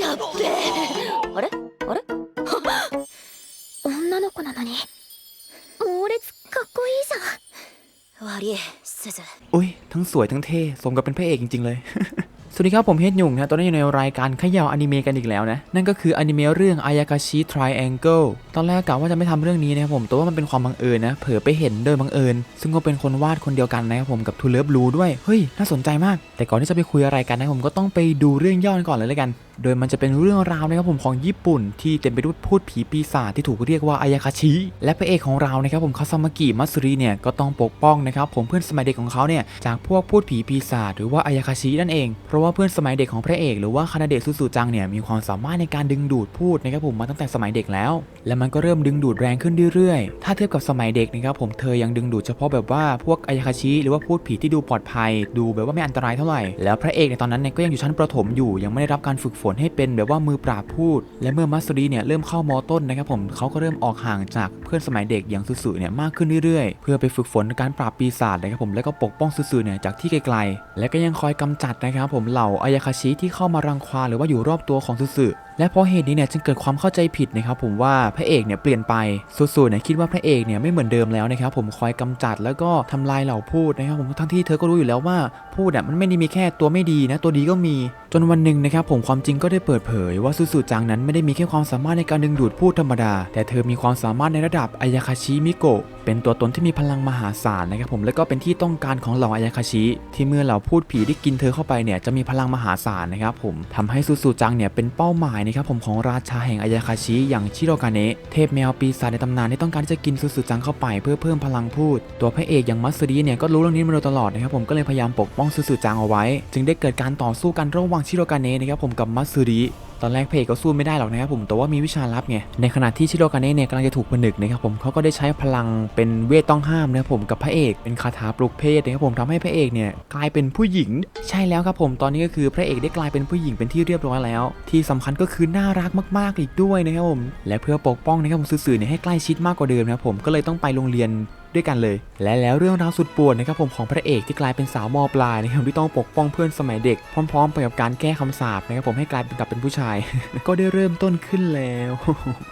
やっべえあれあれ女の子なのに猛烈かっこいいじゃん悪いすず อุ้ยทั้งสวยทั้งเท่สมกับเป็นพระเอกจริง ๆ เลย สวัสดีครับผมเฮดยุงนะตอนนี้อยู่ในรายการเขย่าอนิเมะกันอีกแล้วนะ นั่นก็คืออนิเมะเรื่องอายากาชิ Triangle ตอนแรกกะว่าจะไม่ทำเรื่องนี้นะครับผมแต่ว่ามันเป็นความบังเอิญนะ เผลอไปเห็นโดยบังเอิญ ซึ่งก็เป็นคนวาดคนเดียวกันนะครับผมกับทูเลิฟบลูด้วย เฮ้ย น่าสนใจมาก แต่ก่อนที่จะไปคุยอะไรกันนะผมก็ต้องไปดูเรื่องย่อกันก่อนเลยแล้วกัน โดยมันจะเป็นเรื่องราวนะครับผมของญี่ปุ่น ที่เต็มไปด้วยพูดผีปีศาจที่ถูกเรียกว่าอายาคาชิ และพระเอกของเรานะครับผมคาซามากิมัตสึริเนี่ยก็ต้องปกป้องนะครับผมเพื่อนสมัยเด็กของเขาเนี่ยจากพวกพูดผีปีศาจหรือว่าอายาคาชินั่นเอง เพราะว่าเพื่อนสมัยเด็กของพระเอก หรือว่าคานาเดะซูซูจังเนี่ยมีความสามารถในการดึงดูดพูดนะครับผมมาตั้งแต่สมัยเด็กแล้ว และมันก็เริ่มดึงดูดแรงขึ้นเรื่อยๆ ถ้าเทียบกับสมัยเด็กนะครับผมเธอยังดึงดูดเฉพาะแบบว่าพวกอายาคาชิหรือว่าพูดผีที่ดูปลอดภัย ดูแบบว่าไม่อันตรายเท่าไหร่แล้วพระเอกในตอนนั้นเนี่ยก็ยังอยู่ชั้นประถมอยู่ยังไม่ได้รับการฝึกฝนให้เป็นแบบว่ามือปราบพูด และเมื่อมัสรีเนี่ยเริ่มเข้ามอต้นนะครับผมเขาก็เริ่มออกห่างจากเพื่อนสมัยเด็กอย่างซื่อเนี่ยมากขึ้นเรื่อยๆ เพื่อไปฝึกฝนการปราบปีศาจนะครับผมแล้วก็ปกป้องซื่อเนี่ยจากที่ไกลๆ และก็ยังคอยกำจัดนะครับผมเหล่าอายาคาชิที่เข้ามารังควานหรือว่าอยู่รอบตัวของซื่อและเพราะเหตุนี้เนี่ยจึงเกิดความเข้าใจผิดนะครับผมว่าพระเอกเนี่ยเปลี่ยนไปสุดๆเนี่ยคิดว่าพระเอกเนี่ยไม่เหมือนเดิมแล้วนะครับผมคอยกำจัดแล้วก็ทำลายเหล่าพูดนะครับผมทั้งที่เธอก็รู้อยู่แล้วว่าพูดอะมันไม่ได้มีแค่ตัวไม่ดีนะตัวดีก็มีจนวันหนึ่งนะครับผมความจริงก็ได้เปิดเผย ว่าสุสุจังนั้นไม่ได้มีแค่ความสามารถในการดึงดูดพูดธรรมดา แต่เธอมีความสามารถในระดับอายาคาชิมิโกะเป็นตัวตนที่มีพลังมหาศาลนะครับผมและก็เป็นที่ต้องการของเหล่าอายาคาชิที่เมื่อเหล่าพูดผีได้กินเธอเข้าไปเนี่ยจะมีพลังมหาศาลนะครับผมทำให้สุสุจังเนี่ยเป็นเป้าหมายนะครับผมของราชาแห่งอายาคาชิอย่างชิโรกาเนะเทพแมวปีศาจในตำนานที่ต้องการที่จะกินสุสุจังเข้าไปเพื่อเพิ่มพลังพูด ตัวพระเอกอย่างมัตสึริเนี่ยก็รู้เรื่องนี้มาโดยตลอดนะครับผมก็เลยพยายามปกป้องสุสุจังเอาไว้ จึงได้เกิดการต่อสู้กันระหว่างชิโรกาเนะนะครับผมกับมัตสึริ ตอนแรกเพเอกก็สู้ไม่ได้หรอกนะครับผมแต่ว่ามีวิชาลับไงในขณะที่ชิโรกาเนะเนี่ยกำลังจะถูกผนึกนะครับผมเขาก็ได้ใช้พลังเป็นเวทต้องห้ามนะครับผมกับพระเอกเป็นคาถาปลุกเพศนะครับผมทำให้พระเอกเนี่ยกลายเป็นผู้หญิง ใช่แล้วครับผมตอนนี้ก็คือพระเอกได้กลายเป็นผู้หญิงเป็นที่เรียบร้อยแล้ว ที่สำคัญก็คือน่ารักมากๆอีกด้วยนะครับผมและเพื่อปกป้องนะครับผมสื่อๆเนี่ยให้ใกล้ชิดมากกว่าเดิมนะครับผมก็เลยต้องไปโรงเรียน ด้วยกันเลย และแล้วเรื่องราวสุดปวดนะครับผมของพระเอกที่กลายเป็นสาวมอปลายนะครับที่ต้องปกป้องเพื่อนสมัยเด็ก พร้อมๆไปกับการแก้คำสาปนะครับผมให้กลายเป็นกลับเป็นผู้ชาย ก็ได้เริ่มต้นขึ้นแล้ว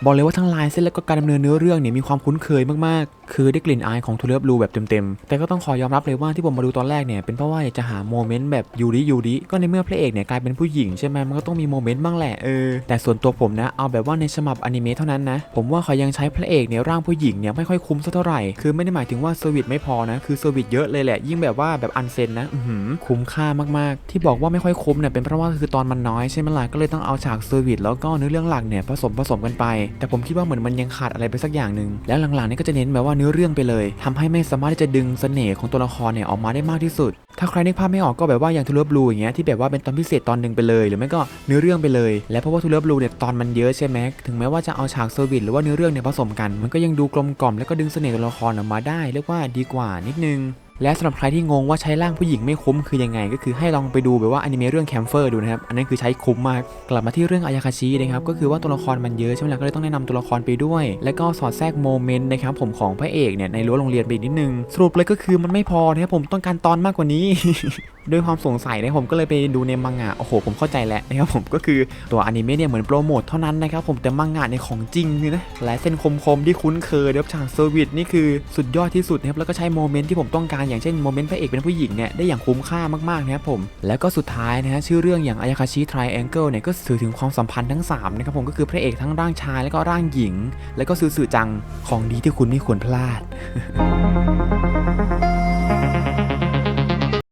บอกเลยว่าทั้งลายเส้นและก็การดำเนินเนื้อเรื่องเนี่ยมีความคุ้นเคยมากๆ คือได้กลิ่นอายของทูเลิฟบลูแบบเต็มๆแต่ก็ต้องขอยอมรับเลยว่าที่ผมมาดูตอนแรกเนี่ยเป็นเพราะว่าอยากจะหาโมเมนต์แบบยูริยูริก็ในเมื่อพระเอกเนี่ยกลายเป็นผู้หญิงใช่ไหมมันก็ต้องมีโมเมนต์บ้างแหละเออแต่ส่วนตัวผมนะเอาแบบว่าในฉบับอนิเมะเท่านั้นนะผมว่าเขายังใช้พระเอกเนี่ยร่างผู้หญิงเนี่ยไม่ค่อยคุ้มสักเท่าไหร่คือไม่ได้หมายถึงว่าเซอร์วิสไม่พอนะ คือเซอร์วิสเยอะเลยแหละ ยิ่งแบบว่าแบบอันเซนนะอืคุ้มค่ามากๆ ที่บอกว่าไม่ค่อยคุ้มเนี่ยเป็นเพราะว่าคือตอนมันน้อยใช่ไหมล่ะก็เลยต้องเอาฉากเซอร์วิสแล้วก็เนื้อเรื่องหลักเนี่ยผสมผสมกันไป แต่ผมคิดว่าเหมือนมันยังขาดอะไรไปสักอย่างหนึ่งแล้วหลังๆนี่ก็จะเน้นแบบว่าเนื้อเรื่องไปเลยทำให้ไม่สามารถที่จะดึงเสน่ห์ของตัวละครเนี่ยออกมาได้มากที่สุด ถ้าใครนึกภาพไม่ออกก็แบบว่าอย่างทูเลอร์บลูอย่างเงี้ยที่แบบว่าเป็นตอนพิเศษตอนหนึ่งไปเลย หรือไม่ก็เนื้อเรื่องไปเลย และเพราะว่าทูเลอร์บลูเนี่ยตอนมันเยอะใช่ไหมถึงแม้ว่าจะเอาฉากเซอร์วิสหรือว่าเนื้อเรื่องเนี่ยผสมกัน มันก็ยังดูกลมกล่อมแล้วก็ดึงเสน่ห์ตัวละครออกมาได้เรียกว่าดีกว่านิดนึง และสำหรับใครที่งงว่าใช้ร่างผู้หญิงไม่คุ้มคือยังไง ก็คือให้ลองไปดูแบบว่าอนิเมะเรื่องแคมเฟอร์ดูนะครับ อันนั้นคือใช้คุ้มมาก กลับมาที่เรื่องอายาคาชินะครับ ก็คือว่าตัวละครมันเยอะใช่ไหมล่ะก็เลยต้องแนะนำตัวละครไปด้วย และก็สอดแทรกโมเมนต์นะครับผมของพระเอกเนี่ยในรั้วโรงเรียนไปนิดนึง สรุปเลยก็คือมันไม่พอนะครับผมต้องการตอนมากกว่านี้ ด้วยความสงสัยนะผมก็เลยไปดูในมังงะโอ้โหผมเข้าใจแล้วนะครับผมก็คือตัวอนิเมะเนี่ยเหมือนโปรโมทเท่านั้นนะครับผมแต่มังงะในของจริงเลยนะลายเส้นคมๆที่คุ้นเคยเดี๋ยฉากเซอร์วิสนี่คือสุดยอดที่สุดนะครับแล้วก็ใช้โมเมนต์ที่ผมต้องการอย่างเช่นโมเมนต์พระเอกเป็นผู้หญิงเนี่ยได้อย่างคุ้มค่ามากๆนะครับผมแล้วก็สุดท้ายนะฮะชื่อเรื่องอย่างอายาคาชิทริแองเกิลเนี่ยก็สื่อถึงความสัมพันธ์ทั้งสามนะครับผมก็คือพระเอกทั้งร่างชายแล้วก็ร่างหญิง แล้วก็สื่อจังของดีที่คุณไม่ควรพลาด